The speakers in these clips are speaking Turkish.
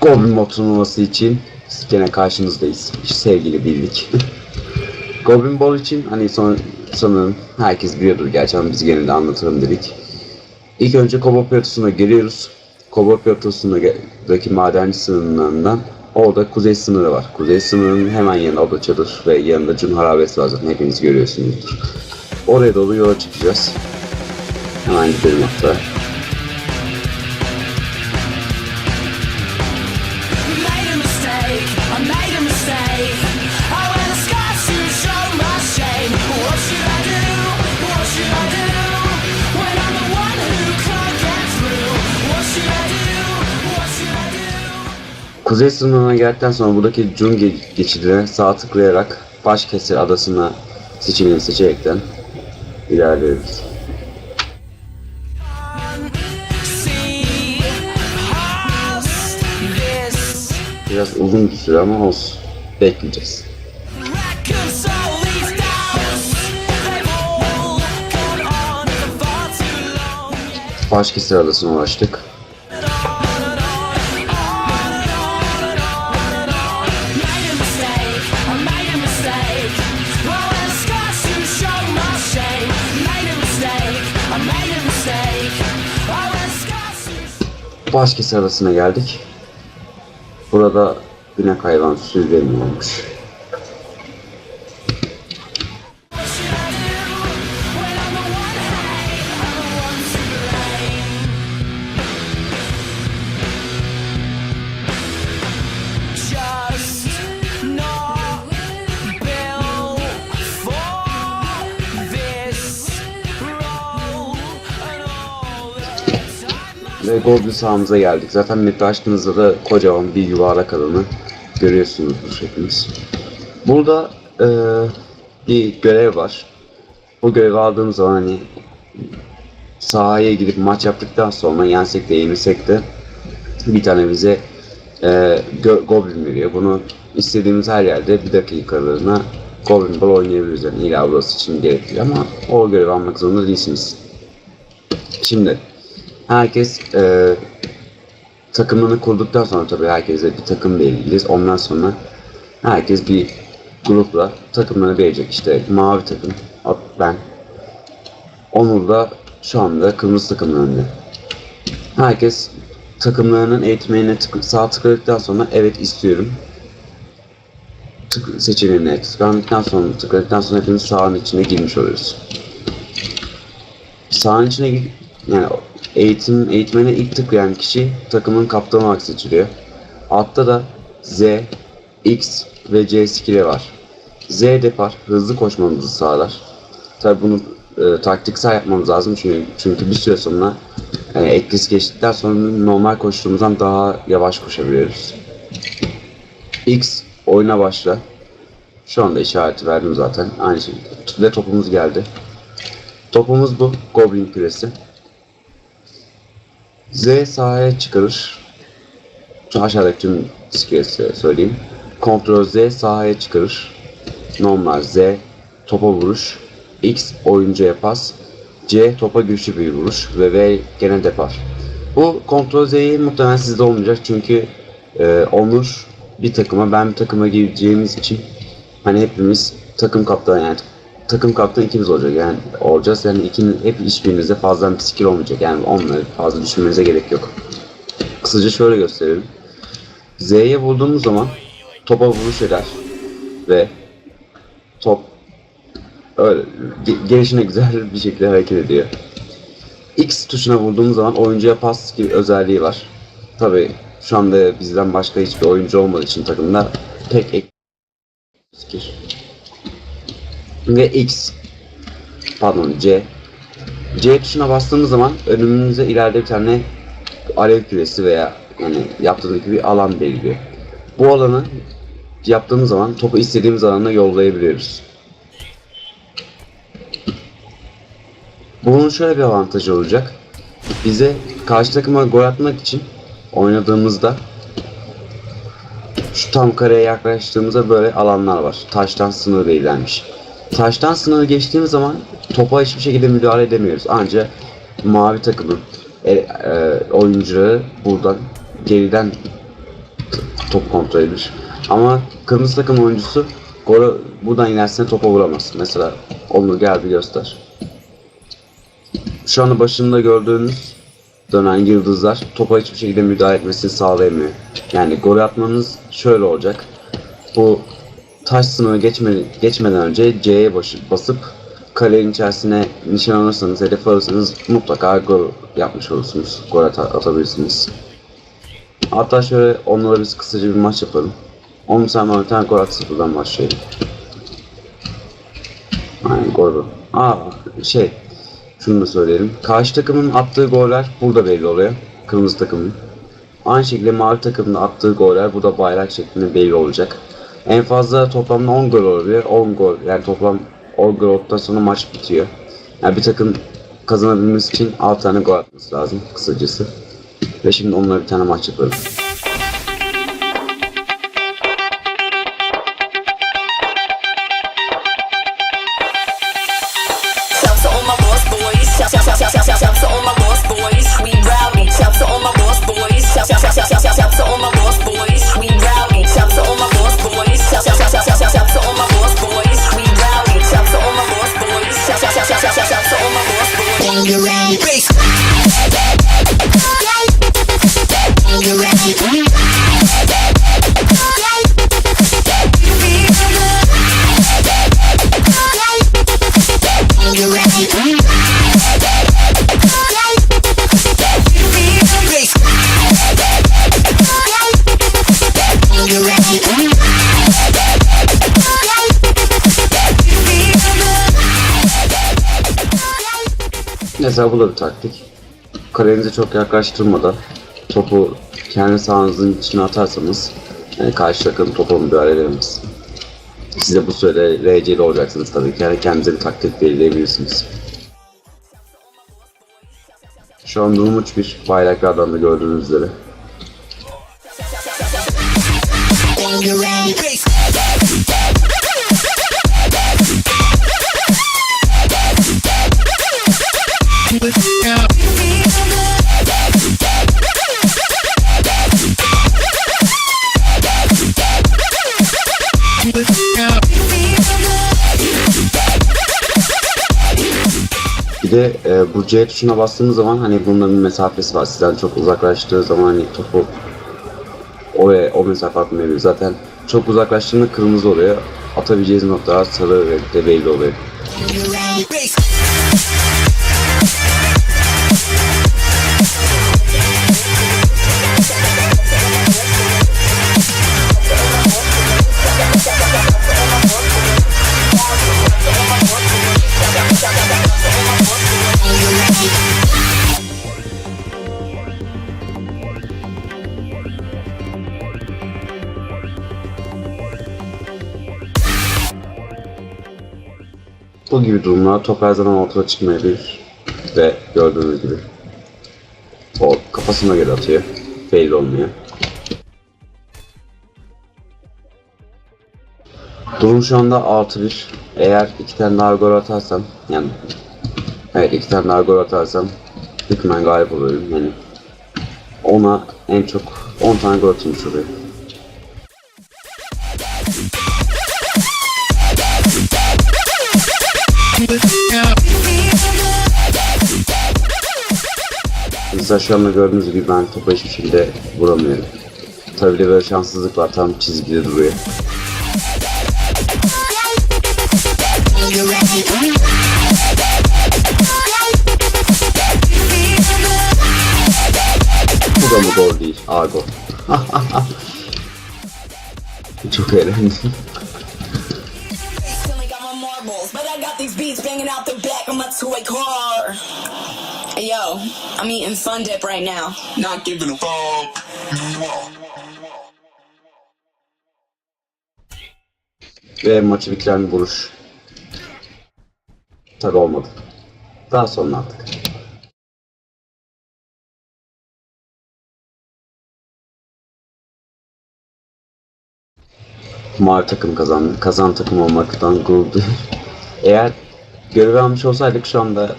Goblin Mob turnuvası için gene karşınızdayız. Sevgili bildik. Goblin Ball için hani son, sanırım herkes biliyordur gerçi ama biz gene de anlatalım dedik. İlk önce Kobo Platosu'na geliyoruz. Kobo Platosu'ndaki madenci sınırlarından orada kuzey sınırı var. Kuzey sınırının hemen yanında oda çadır ve yanında Cun Harabesi var zaten hepiniz görüyorsunuzdur. Oraya doğru yola çıkacağız. Hemen gidelim hatta. Kuzey sınırına geldikten sonra buradaki Jun ge- geçidine sağ tıklayarak Başkesir adasına seçeneğini seçerekten ilerliyoruz. Biraz uzun bir süre ama olsun. Bekleyeceğiz. Başkesir adasına ulaştık. To Başkesir adasına geldik. Burada binek hayvan sürülemiyormuş. Ve Goblin sahamıza geldik. Zaten map'i açtığınızda da kocaman bir yuvarlak alanı görüyorsunuzdur hepiniz. Burada eee, bir görev var. Bu görevi aldığımız zaman hani sahaya gidip maç yaptıktan sonra yensek de yenilsek de bir tane bize gö- Goblin veriyor. Bunu istediğimiz her yerde bir dakikalığına Goblin Ball oynayabiliriz. Yani illa için gerekli ama o görevi almak zorunda değilsiniz. Şimdi herkes e, takımını kurduktan sonra tabii herkese bir takım belirleyeceğiz. Ondan sonra herkes bir grupla takımlarını verecek. İşte mavi takım, ben, Onur da şu anda kırmızı takımın önünde. Herkes takımlarının eğitmenine tık, sağ tıkladıktan sonra evet istiyorum. Tık, seçeneğine tıkladıktan sonra tıkladıktan sonra hepimiz sahanın içine girmiş oluyoruz sahanın içine yani eğitim eğitmene ilk tıklayan kişi takımın kaptanı olarak seçiliyor. Altta da Z, X ve C skill'i var. Z depar hızlı koşmamızı sağlar. Tabi bunu e, taktiksel yapmamız lazım çünkü çünkü bir süre sonra e, etkisi geçtikten sonra normal koştuğumuzdan daha yavaş koşabiliyoruz. X oyuna başla. Şu anda işareti verdim zaten. Aynı şekilde. Ve topumuz geldi. Topumuz bu. Goblin küresi. Z sahaya çıkarır. Şu aşağıdaki tüm skills'leri söyleyeyim. Ctrl Z sahaya çıkarır. Normal Z topa vuruş. X oyuncuya pas. C topa güçlü bir vuruş ve V gene depar. Bu Ctrl Z'yi muhtemelen sizde olmayacak çünkü e, Onur bir takıma ben bir takıma gireceğimiz için hani hepimiz takım kaptanı yani takım kaptanı ikimiz olacak yani olacağız yani ikinin hep hiçbirinizde fazla bir skill olmayacak yani onları fazla düşünmenize gerek yok. Kısaca şöyle gösterelim. Z'ye vurduğumuz zaman topa vuruş eder ve top öyle ge- gelişine güzel bir şekilde hareket ediyor. X tuşuna vurduğumuz zaman oyuncuya pas gibi özelliği var. Tabi şu anda bizden başka hiçbir oyuncu olmadığı için takımda tek ek skill. Ve X pardon C C tuşuna bastığımız zaman önümüze ileride bir tane alev küresi veya yani yaptığımız gibi bir alan belirliyor. Bu alanı yaptığımız zaman topu istediğimiz alana yollayabiliyoruz. Bunun şöyle bir avantajı olacak. Bize karşı takıma gol atmak için oynadığımızda şu tam kareye yaklaştığımızda böyle alanlar var. Taştan sınır belirlenmiş. Taştan sınırı geçtiğimiz zaman topa hiçbir şekilde müdahale edemiyoruz. Ancak mavi takımın e, e, oyuncuları buradan geriden top kontrol edilir. Ama kırmızı takım oyuncusu golü buradan inersine topa vuramaz. Mesela onu geldi göster. Şu anda başında gördüğünüz dönen yıldızlar topa hiçbir şekilde müdahale etmesini sağlayamıyor. Yani gol atmanız şöyle olacak. Bu taş sınırı geçme, geçmeden önce C'ye basıp kalenin içerisine nişan alırsanız, hedef alırsanız mutlaka gol yapmış olursunuz. Gol ata- atabilirsiniz. Hatta şöyle onlara biz kısaca bir maç yapalım. 10 saniye bir tane gol at sıfırdan başlayalım. Aynen gol bu. Aa şey şunu da söyleyelim. Karşı takımın attığı goller burada belli oluyor. Kırmızı takımın. Aynı şekilde mavi takımın attığı goller burada bayrak şeklinde belli olacak. En fazla toplamda 10 gol olabilir. 10 gol yani toplam 10 gol olduktan sonra maç bitiyor. Yani bir takım kazanabilmesi için 6 tane gol atması lazım kısacası. Ve şimdi onlara bir tane maç yapalım. Shouts to all my Mesela bu bir taktik. Kalenize çok yaklaştırmadan topu kendi sahanızın içine atarsanız yani karşı takım topa müdahale edemez. Siz de bu sürede RC'li olacaksınız tabii ki. Yani kendinize bir taktik belirleyebilirsiniz. Şu an durum 3-1. Bayraklardan da gördüğünüz üzere. De e, bu C tuşuna bastığınız zaman hani bunların bir mesafesi var. Sizden çok uzaklaştığı zaman hani topu oraya o mesafe atmayabilir. Zaten çok uzaklaştığında kırmızı oluyor. Atabileceğiniz noktalar sarı renkte belli oluyor. Bu gibi durumlar top her zaman ortada çıkmayabilir. Ve gördüğünüz gibi o kafasına göre atıyor. Belli olmuyor. Durum şu anda 6-1. Eğer iki tane daha gol atarsam yani evet iki tane daha gol atarsam hükmen galip oluyorum. Yani ona en çok 10 tane gol atılmış oluyor. Mesela şu anda gördüğünüz gibi ben topa hiçbir şekilde vuramıyorum. Tabii de böyle şanssızlık var tam çizgide duruyor. Bu da mı gol değil? Aa gol. Çok eğlendim. Still ain't got my marbles, but I got these beats banging out the back of my toy car. Hey yo, I'm eating Fun Dip right now. not giving a fuck. Ve maçı bitiren vuruş. Tabi olmadı. Daha sonra attık. Mavi takım kazandı. Kazan takım olmaktan gurur duyuyorum. Eğer görevi almış olsaydık şu anda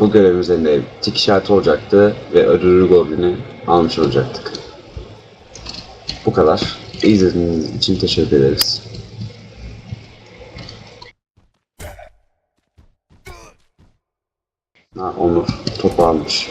bu görev üzerinde tik işareti olacaktı ve ödülü golünü almış olacaktık. Bu kadar. İzlediğiniz için teşekkür ederiz. Ha, Onur topu almış.